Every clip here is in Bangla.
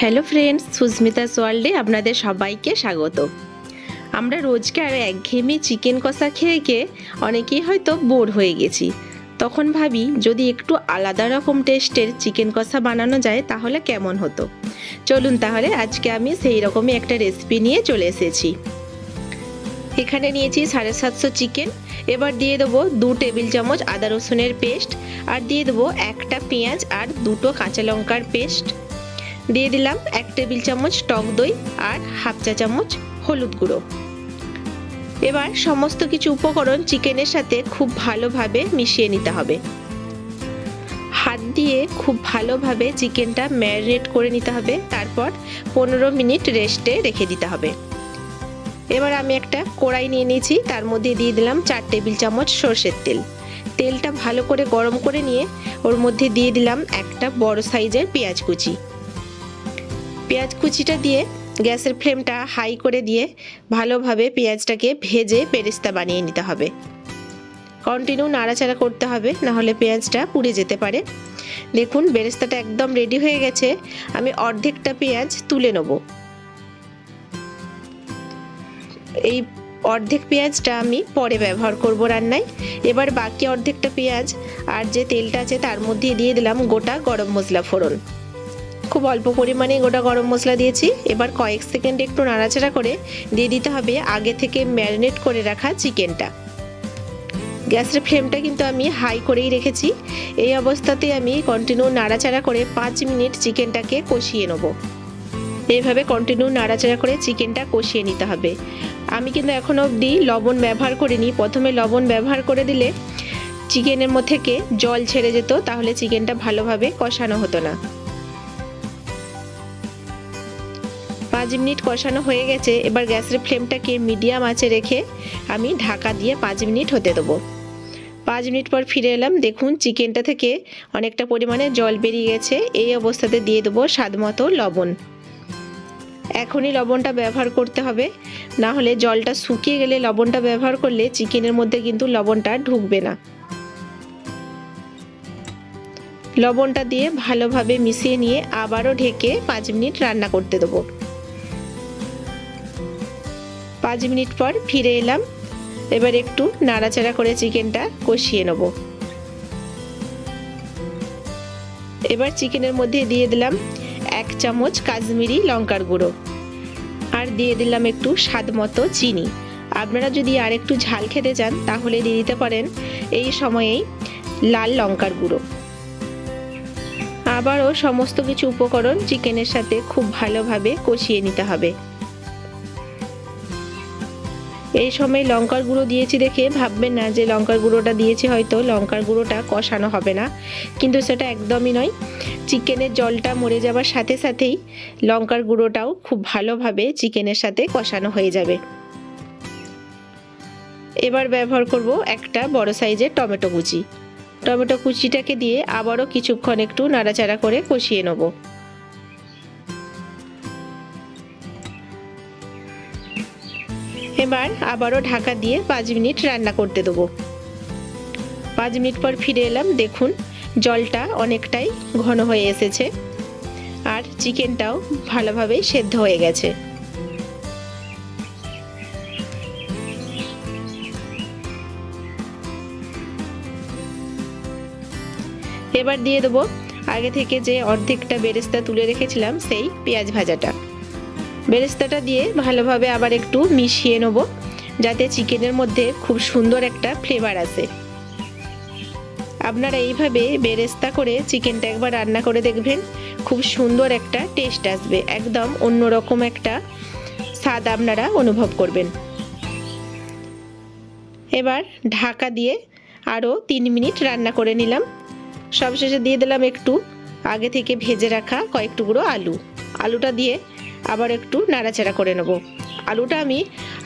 হ্যালো ফ্রেন্ডস সুস্মিতাস ওয়ার্ল্ডে আপনাদের সবাইকে স্বাগত। আমরা রোজকে রোজকার একঘেয়েমি চিকেন কষা খেয়ে খেয়ে অনেকেই হয়তো বোর হয়ে গেছি। তখন ভাবি, যদি একটু আলাদা রকম টেস্টের চিকেন কষা বানানো যায়, তাহলে কেমন হতো? চলুন তাহলে আজকে আমি সেই রকমই একটা রেসিপি নিয়ে চলে এসেছি। এখানে নিয়েছি সাড়ে সাতশো চিকেন, এবার দিয়ে দেবো দু টেবিল চামচ আদা রসুনের পেস্ট, আর দিয়ে দেবো একটা পেঁয়াজ আর দুটো কাঁচা লঙ্কার পেস্ট। দিয়ে দিলাম এক টেবিল চামচ টক দই আর হাফ চা চামচ হলুদ গুঁড়ো। এবার সমস্ত কিছু উপকরণ চিকেনের সাথে খুব ভালোভাবে মিশিয়ে নিতে হবে। হাত দিয়ে খুব ভালোভাবে চিকেনটা ম্যারিনেট করে নিতে হবে। তারপর পনেরো মিনিট রেস্টে রেখে দিতে হবে। এবার আমি একটা কড়াই নিয়ে নিয়েছি। তার মধ্যে দিয়ে দিলাম চার টেবিল চামচ সর্ষের তেল। তেলটা ভালো করে গরম করে নিয়ে ওর মধ্যে দিয়ে দিলাম একটা বড় সাইজের পেঁয়াজ কুচি। পেঁয়াজ কুচিটা দিয়ে গ্যাসের ফ্লেমটা হাই করে দিয়ে ভালোভাবে পেঁয়াজটাকে ভেজে পেরেস্তা বানিয়ে নিতে হবে। কন্টিনিউ নাড়াচাড়া করতে হবে নাহলে পেঁয়াজটা পুড়ে যেতে পারে। দেখুন বেরেস্তাটা একদম রেডি হয়ে গেছে। আমি অর্ধেকটা পেঁয়াজ তুলে নেব। এই অর্ধেক পেঁয়াজটা আমি পরে ব্যবহার করব রান্নায়। এবার বাকি অর্ধেকটা পেঁয়াজ আর যে তেলটা আছে তার মধ্যে দিয়ে দিলাম গোটা গরম মশলা ফোড়ন। খুব অল্প পরিমাণে গোটা গরম মশলা দিয়েছি। এবার কয়েক সেকেন্ড একটু নাড়াচাড়া করে দিয়ে দিতে হবে আগে থেকে ম্যারিনেট করে রাখা চিকেনটা। গ্যাসের ফ্লেমটা কিন্তু আমি হাই করেই রেখেছি। এই অবস্থাতে আমি কন্টিনিউ নাড়াচাড়া করে পাঁচ মিনিট চিকেনটাকে কষিয়ে নেব। এইভাবে কন্টিনিউ নাড়াচাড়া করে চিকেনটা কষিয়ে নিতে হবে। আমি কিন্তু এখনও অবধি লবণ ব্যবহার করিনি। প্রথমে লবণ ব্যবহার করে দিলে চিকেনের মধ্যে জল ছেড়ে যেত, তাহলে চিকেনটা ভালোভাবে কষানো হতো না। পাঁচ মিনিট কষানো হয়ে গেছে, এবার গ্যাসের ফ্লেমটাকে মিডিয়াম আঁচে রেখে আমি ঢাকা দিয়ে পাঁচ মিনিট হতে দেবো। পাঁচ মিনিট পর ফিরে এলাম, দেখুন চিকেনটা থেকে অনেকটা পরিমাণে জল বেরিয়ে গেছে, এই অবস্থাতে দিয়ে দেবো স্বাদ মতো লবণ। এখনই লবণটা ব্যবহার করতে হবে, না হলে জলটা শুকিয়ে গেলে লবণটা ব্যবহার করলে চিকেনের মধ্যে কিন্তু লবণটা ঢুকবে না। লবণটা দিয়ে ভালোভাবে মিশিয়ে নিয়ে আবারও ঢেকে পাঁচ মিনিট রান্না করতে দেবো। পাঁচ মিনিট পর ফিরে এলাম। এবার একটু নাড়াচাড়া করে চিকেনটা কষিয়ে নেব। এবার চিকেনের মধ্যে দিয়ে দিলাম এক চামচ কাশ্মীরি লঙ্কার গুঁড়ো। আর দিয়ে দিলাম একটু স্বাদ মতো চিনি। আপনারা যদি আর একটু ঝাল খেতে চান, তাহলে দিয়ে দিতে পারেন এই সময়েই লাল লঙ্কার গুঁড়ো। আবারও সমস্ত কিছু উপকরণ চিকেনের সাথে খুব ভালোভাবে কষিয়ে নিতে হবে। এই সময় লঙ্কার গুঁড়ো দিয়েছি দেখে ভাববেন না যে লঙ্কার গুঁড়োটা দিয়েছি হয়তো লঙ্কার গুঁড়োটা কষানো হবে না। কিন্তু সেটা একদমই নয়। চিকেনের জলটা মরে যাওয়ার সাথে সাথেই লঙ্কার গুঁড়োটাও খুব ভালোভাবে চিকেনের সাথে কষানো হয়ে যাবে। এবার ব্যবহার করব একটা বড় সাইজের টমেটো কুচি। টমেটো কুচিটাকে দিয়ে আবারও কিছুক্ষণ একটু নাড়াচাড়া করে কষিয়ে নেব। এবার আবারও ঢাকা দিয়ে পাঁচ মিনিট রান্না করতে দেবো। পাঁচ মিনিট পর ফিরে এলাম, দেখুন জলটা অনেকটাই ঘন হয়ে এসেছে আর চিকেনটাও ভালোভাবে সেদ্ধ হয়ে গেছে। এবার দিয়ে দেবো, আগে থেকে যে অর্ধেকটা বেরেস্তা তুলে রেখেছিলাম, সেই পেঁয়াজ ভাজাটা। বেরেস্তাটা দিয়ে ভালোভাবে আবার একটু মিশিয়ে নেব, যাতে চিকেনের মধ্যে খুব সুন্দর একটা ফ্লেভার আসে। আপনারা এইভাবে বেরেস্তা করে চিকেনটা একবার রান্না করে দেখবেন, খুব সুন্দর একটা টেস্ট আসবে, একদম অন্যরকম একটা স্বাদ আপনারা অনুভব করবেন। এবার ঢাকা দিয়ে আরও তিন মিনিট রান্না করে নিলাম। সবশেষে দিয়ে দিলাম একটু আগে থেকে ভেজে রাখা কয়েক টুকরো আলু। আলুটা দিয়ে আবার একটু নাড়াচাড়া করে নেব। আলুটা আমি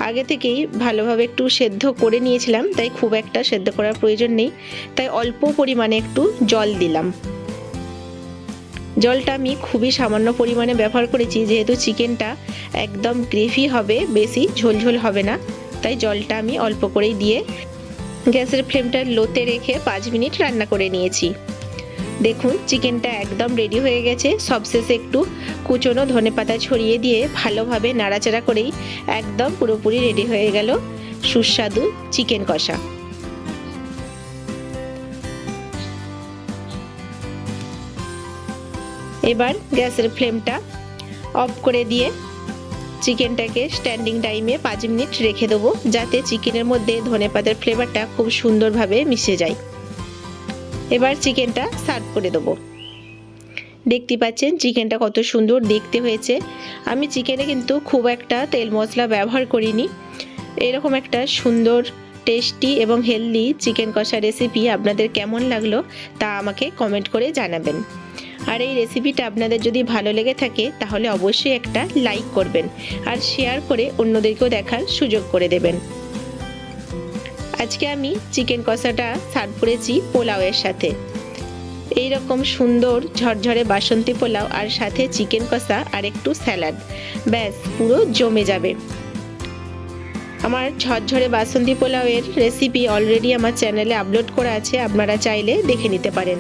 আগে থেকেই ভালোভাবে একটু সেদ্ধ করে নিয়েছিলাম, তাই খুব একটা সেদ্ধ করার প্রয়োজন নেই। তাই অল্প পরিমাণে একটু জল দিলাম। জলটা আমি খুবই সামান্য পরিমাণে ব্যবহার করেছি, যেহেতু চিকেনটা একদম গ্রেভি হবে, বেশি ঝোলঝোল হবে না। তাই জলটা আমি অল্প করেই দিয়ে গ্যাসের ফ্লেমটা লোতে রেখে পাঁচ মিনিট রান্না করে নিয়েছি। দেখুন চিকেনটা একদম রেডি হয়ে গেছে। সবশেষে একটু কুচনো ধনেপাতা ছড়িয়ে দিয়ে ভালোভাবে নাড়াচাড়া করেই একদম পুরোপুরি রেডি হয়ে গেল সুস্বাদু চিকেন কষা। এবার গ্যাসের ফ্লেমটা অফ করে দিয়ে চিকেনটাকে স্ট্যান্ডিং টাইমে পাঁচ মিনিট রেখে দেবো, যাতে চিকেনের মধ্যে ধনেপাতার ফ্লেভারটা খুব সুন্দরভাবে মিশে যায়। এবার চিকেনটা সার্ভ করে দেবো। দেখতে পাচ্ছেন চিকেনটা কত সুন্দর দেখতে হয়েছে। আমি চিকেনে কিন্তু খুব একটা তেল মশলা ব্যবহার করিনি। এরকম একটা সুন্দর, টেস্টি এবং হেলদি চিকেন কষা রেসিপি আপনাদের কেমন লাগল তা আমাকে কমেন্ট করে জানাবেন। আর এই রেসিপিটা আপনাদের যদি ভালো লেগে থাকে তাহলে অবশ্যই একটা লাইক করবেন আর শেয়ার করে অন্যদেরকেও দেখার সুযোগ করে দেবেন। আজকে আমি চিকেন কষাটা সার্ভ করেছি পোলাওয়ের সাথে। এই রকম সুন্দর ঝরঝরে বাসন্তী পোলাও আর সাথে চিকেন কষা আর একটু স্যালাড। ব্যাস, পুরো জমে যাবে। আমার ঝরঝরে বাসন্তী পোলাওয়ের রেসিপি অলরেডি আমার চ্যানেলে আপলোড করা আছে, আপনারা চাইলে দেখে নিতে পারেন।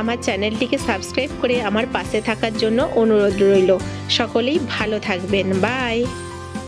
আমার চ্যানেলটিকে সাবস্ক্রাইব করে আমার পাশে থাকার জন্য অনুরোধ রইল। সকলেই ভালো থাকবেন। বাই